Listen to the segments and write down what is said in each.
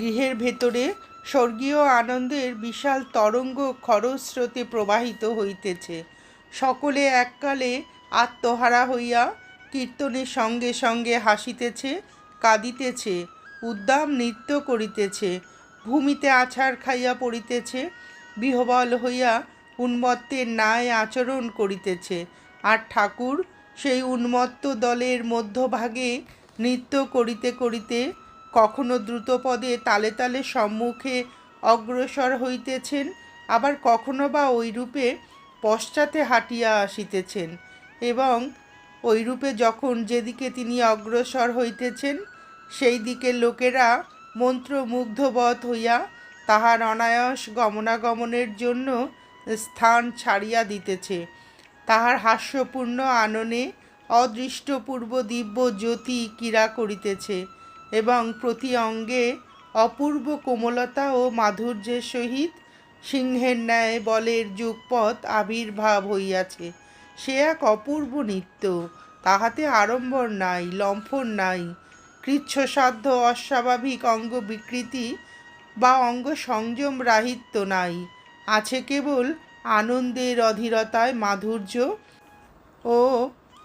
গৃহের ভেতরে স্বর্গীয় আনন্দের বিশাল তরঙ্গ খরস্রোতে প্রবাহিত হইতেছে। সকলে এককালে আত্মহারা হইয়া কীর্তনের সঙ্গে সঙ্গে হাসিতেছে, কাঁদিতেছে, উদ্দাম নৃত্য করিতেছে, ভূমিতে আছাড় খাইয়া পড়িতেছে, বিহবল হইয়া উন্মত্তের ন্যায় আচরণ করিতেছে। আর ঠাকুর সেই উন্মত্ত দলের মধ্যভাগে নৃত্য করিতে করিতে কখনো দ্রুতপদে তালে তালে সম্মুখে অগ্রসর হইতেছেন, আবার কখনো বা ওইরূপে পশ্চাতে হাঁটিয়া আসিতেছেন এবং ওইরূপে যখন যেদিকে তিনি অগ্রসর হইতেছেন, সেই দিকের লোকেরা মন্ত্রমুগ্ধবধ হইয়া তাহার অনায়াস গমনাগমনের জন্য স্থান ছাড়িয়া দিতেছে। তাহার হাস্যপূর্ণ আননে অদৃষ্টপূর্ব দিব্য জ্যোতি ক্রীড়া করিতেছে। এবং প্রতি অঙ্গে অপূর্ব কোমলতা ও মাধুর্যের সহিত সিংহের ন্যায় বলের যুগপথ আবির্ভাব হইয়াছে। সে এক অপূর্ব নৃত্য। তাহাতে আড়ম্বর নাই, লম্ফন নাই। কৃচ্ছসাধ্য অস্বাভাবিক অঙ্গ বিকৃতি বা অঙ্গ সংযম রাহিত্য নাই। আছে কেবল আনন্দের অধীরতায় মাধুর্য ও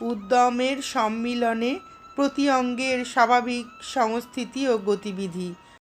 উদ্যমের সম্মিলনে প্রতি অঙ্গের স্বাভাবিক সংস্থিতি ও গতিবিধি।